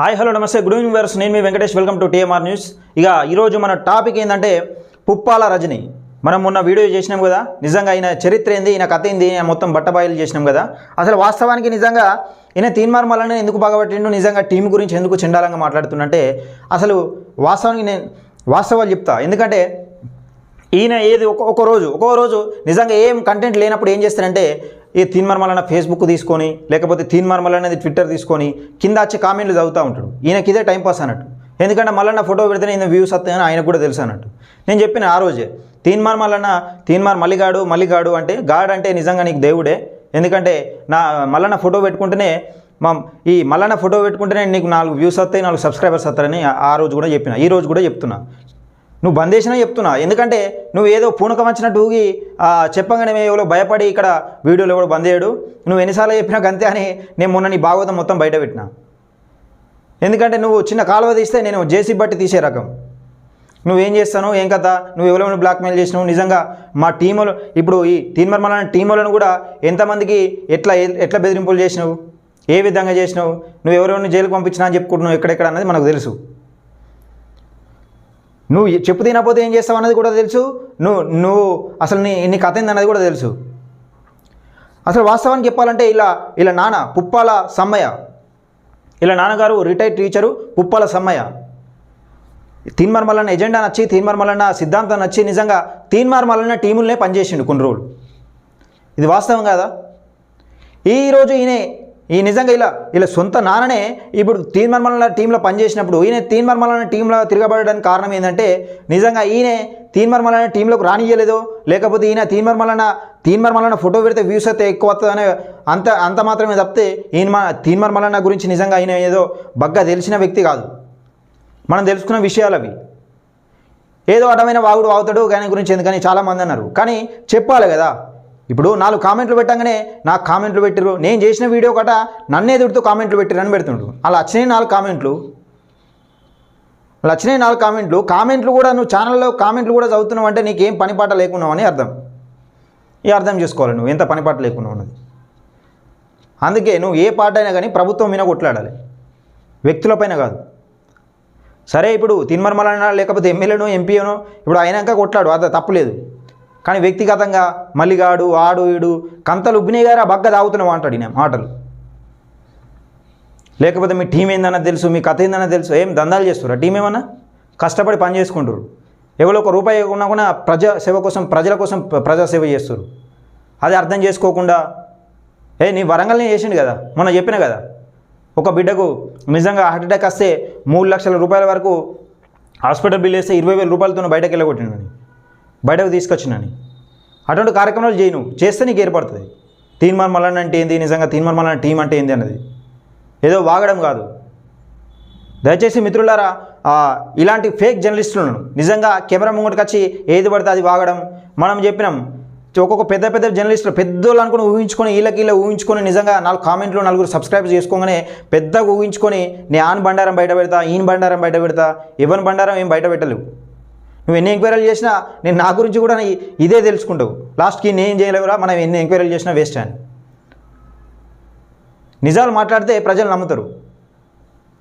Hi hello నమస్తే. Good evening verse నేను మీ Venkatesh. Welcome to TMR news. ఇక ఈరోజు మన టాపిక్ ఏంటంటే పుప్పాల రజని. మనం మొన్న వీడియో చేసినాం కదా నిజంగా ఈయన చరిత్ర ఏంది ఈయన కథ ఏంది ఈయన మొత్తం బట్టబాయిలు చేసినాం కదా. అసలు వాస్తవానికి నిజంగా ఈయన తీన్మార్మలని ఎందుకు బాగపట్టిండు నిజంగా టీం గురించి ఎందుకు చండాలంగా మాట్లాడుతున్నంటే అసలు వాస్తవానికి నేను వాస్తవాలు చెప్తా. ఎందుకంటే ఈయన ఏది ఒక ఒక రోజు ఒక్కో రోజు నిజంగా ఏం కంటెంట్ లేనప్పుడు ఏం చేస్తారంటే ఈ తీన్మర్మలన్న ఫేస్బుక్ తీసుకొని లేకపోతే తీన్మర్మల అనేది ట్విట్టర్ తీసుకొని కింద వచ్చే కామెంట్లు చదువుతూ ఉంటాడు. ఈయనకి ఇదే టైంపాస్ అన్నట్టు. ఎందుకంటే మళ్ళీ ఫోటో పెడితేనే ఈయన వ్యూస్ వస్తాయని ఆయనకు కూడా తెలుసు అన్నట్టు. నేను చెప్పిన ఆ రోజే తీన్మార్ మల్లన్న తీన్మార్ మల్లిగాడు మల్లిగాడు అంటే గాడ్ అంటే నిజంగా నీకు దేవుడే. ఎందుకంటే నా మల్లన్న ఫోటో పెట్టుకుంటేనే మా ఈ మల్లన్న ఫోటో పెట్టుకుంటేనే నీకు నాలుగు వ్యూస్ వస్తాయి నాలుగు సబ్స్క్రైబర్స్ వస్తారని ఆ- ఆ రోజు కూడా చెప్పిన. ఈ రోజు కూడా చెప్తున్నా. నువ్వు బంద్ చేసినా చెప్తున్నా. ఎందుకంటే నువ్వు ఏదో పూనకం వచ్చినట్టు ఊగి చెప్పగానే చెప్పంగానే మేము ఎవరో భయపడి ఇక్కడ వీడియోలు ఎవడో బంద్ చేయడు. నువ్వు ఎన్నిసార్లు చెప్పినా గంతే అని నేను మొన్న నీ భాగవతం మొత్తం బయట పెట్టినా. ఎందుకంటే నువ్వు చిన్న కాలువ తీస్తే నేను జేసీ బట్టి తీసే రకం. నువ్వేం చేస్తాను ఏం కథ నువ్వు ఎవరెవరిని బ్లాక్మెయిల్ చేసినావు? నిజంగా మా టీములు ఇప్పుడు ఈ తీన్మర్మల టీములను కూడా ఎంతమందికి ఎట్లా ఎట్లా బెదిరింపులు చేసినావు? ఏ విధంగా చేసినావు? నువ్వు ఎవరెవరిని జైలుకు పంపించినా అని చెప్పుకుంటున్నావు ఎక్కడెక్కడ అన్నది మనకు తెలుసు. నువ్వు చెప్పు తినకపోతే ఏం చేస్తావు అన్నది కూడా తెలుసు. నువ్వు నువ్వు అసలు నీ నీ కథ ఏందన్నది కూడా తెలుసు. అసలు వాస్తవానికి చెప్పాలంటే ఇలా ఇలా నాన్న పుప్పాల సమ్మయ్య. ఇలా నాన్నగారు retired teacher Puppala Sammaiah. Teenmar Mallanna agenda నచ్చి తీన్మార్ మల్లన్న సిద్ధాంతం నచ్చి నిజంగా తీన్మార్ మల్లన్న టీములనే పనిచేసిండు కొన్ని రోజులు. ఇది వాస్తవం కాదా? ఈరోజు ఈయన ఈ నిజంగా ఇలా ఇలా సొంత నాన్ననే ఇప్పుడు తీన్మర్మల టీంలో పనిచేసినప్పుడు ఈయన తీన్మర్మల టీంలో తిరగబడడానికి కారణం ఏంటంటే నిజంగా ఈయన తీన్మర్మలన టీంలోకి రానియలేదో లేకపోతే ఈయన తీన్మర్మలన తీన్మర్మలన ఫోటో పెడితే వ్యూస్ అయితే ఎక్కువ వస్తుందనే అంత అంత మాత్రమే తప్పితే ఈయన మన తీన్మర్మలన గురించి నిజంగా ఈయన ఏదో బగ్గా తెలిసిన వ్యక్తి కాదు. మనం తెలుసుకున్న విషయాలు అవి. ఏదో అడ్డమైన వాగుడు వాగుతాడు ఆయన గురించి ఎందుకని చాలామంది అన్నారు. కానీ చెప్పాలి కదా ఇప్పుడు నాలుగు కామెంట్లు పెట్టంగానే నాకు కామెంట్లు పెట్టిరు నేను చేసిన వీడియో కట నన్నే దుడితో కామెంట్లు పెట్టిరు అని పెడుతుండ్రు అలా వచ్చినాయి నాలుగు కామెంట్లు. అలా వచ్చినాయి నాలుగు కామెంట్లు. కామెంట్లు కూడా నువ్వు ఛానల్లో కామెంట్లు కూడా చదువుతున్నావు అంటే నీకేం పని పాట లేకున్నావు అని అర్థం. ఈ అర్థం చేసుకోవాలి నువ్వు. ఎంత పనిపాట లేకున్నావు అన్నది. అందుకే నువ్వు ఏ పాట అయినా కానీ ప్రభుత్వం మీద కొట్లాడాలి. వ్యక్తులపైన కాదు. సరే ఇప్పుడు తిన్మర్మలన లేకపోతే ఎమ్మెల్యేనో ఎంపీనో ఇప్పుడు అయినాక కొట్లాడు. అది తప్పులేదు కానీ వ్యక్తిగతంగా మల్లిగాడు ఆడు ఈడు కంతలు ఉబ్బినాయి గారు బగ్గ తాగుతున్నావు అంటాడు నేను మాటలు. లేకపోతే మీ టీం ఏందన్నా తెలుసు మీ కథ ఏందన్నా తెలుసు ఏం దందాలు చేస్తురా టీం ఏమన్నా? కష్టపడి పని చేసుకుంటారు ఎవరో ఒక రూపాయి ఉన్నా కూడా ప్రజా సేవ కోసం ప్రజల కోసం ప్రజా ప్రజాసేవ చేస్తారు అది అర్థం చేసుకోకుండా ఏ నీ వరంగల్ని చేసిండు కదా మొన్న చెప్పిన కదా. ఒక బిడ్డకు నిజంగా హార్ట్ అటాక్ వస్తే మూడు లక్షల రూపాయల వరకు హాస్పిటల్ బిల్ వేస్తే ఇరవై వేల రూపాయలతో బయటకు వెళ్ళగొట్టినని బయటకు తీసుకొచ్చినని అటువంటి కార్యక్రమాలు చేయను. చేస్తే నీకు ఏర్పడుతుంది. తీన్మార్ మలన్ అంటే ఏంది? నిజంగా తీన్మార్ మలన్ టీం అంటే ఏంది అన్నది. ఏదో వాగడం కాదు. దయచేసి మిత్రులారా ఇలాంటి ఫేక్ జర్నలిస్టులను నిజంగా కెమెరా ముంగటికి వచ్చి ఏది పడితే అది వాగడం. మనం చెప్పినాం ఒక్కొక్క పెద్ద పెద్ద జర్నలిస్టులు పెద్దోళ్ళు అనుకుని ఊహించుకొని వీళ్ళకి ఇలా ఊహించుకొని నిజంగా నాలుగు కామెంట్లు నలుగురు సబ్స్క్రైబ్ చేసుకోగానే పెద్దగా ఊహించుకొని నేను ఆన్ బండారం బయట పెడతా ఈయన బండారం బయట పెడతా ఎవరి బండారం ఏం బయట పెట్టలేవు. నువ్వు ఎన్ని ఎంక్వైరీలు చేసినా నేను నా గురించి కూడా ఇదే తెలుసుకుంటావు. లాస్ట్కి నేను చేయలేవురా మనం ఎన్ని ఎంక్వైరీలు చేసినా వేస్ట్ అని. నిజాలు మాట్లాడితే ప్రజలు నమ్ముతారు.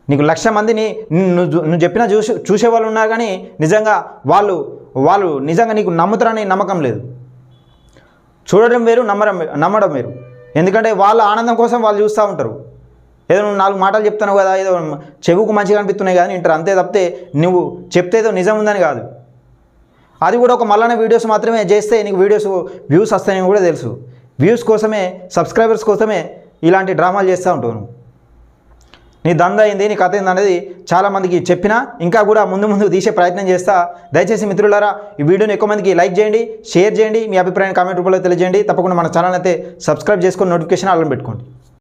నీకు లక్ష మందిని నువ్వు నువ్వు చెప్పినా చూసి చూసే వాళ్ళు ఉన్నారు కానీ నిజంగా వాళ్ళు వాళ్ళు నిజంగా నీకు నమ్ముతారని నమ్మకం లేదు. చూడడం వేరు నమ్మడం నమ్మడం వేరు. ఎందుకంటే వాళ్ళ ఆనందం కోసం వాళ్ళు చూస్తూ ఉంటారు. ఏదో నువ్వు నాలుగు మాటలు చెప్తున్నావు కదా ఏదో చెవుకు మంచిగా అనిపిస్తున్నాయి కానీ వింటారు. అంతే తప్పితే నువ్వు చెప్తేదో నిజం ఉందని కాదు. అది కూడా ఒక మల్లన్న వీడియోస్ మాత్రమే చేస్తే నీకు వీడియోస్ వ్యూస్ వస్తాయని కూడా తెలుసు. వ్యూస్ కోసమే సబ్స్క్రైబర్స్ కోసమే ఇలాంటి డ్రామాలు చేస్తూ ఉంటాను నీ దంద అయింది నీ కథ అయింది అనేది చాలామందికి చెప్పినా ఇంకా కూడా ముందు ముందు తీసే ప్రయత్నం చేస్తా. దయచేసి మిత్రులారా ఈ వీడియోని ఎక్కువ మందికి లైక్ చేయండి షేర్ చేయండి మీ అభిప్రాయాన్ని కామెంట్ రూపంలో తెలియజేయండి. తప్పకుండా మన ఛానల్ అయితే సబ్స్క్రైబ్ చేసుకొని నోటిఫికేషన్ అల్లం పెట్టుకోండి.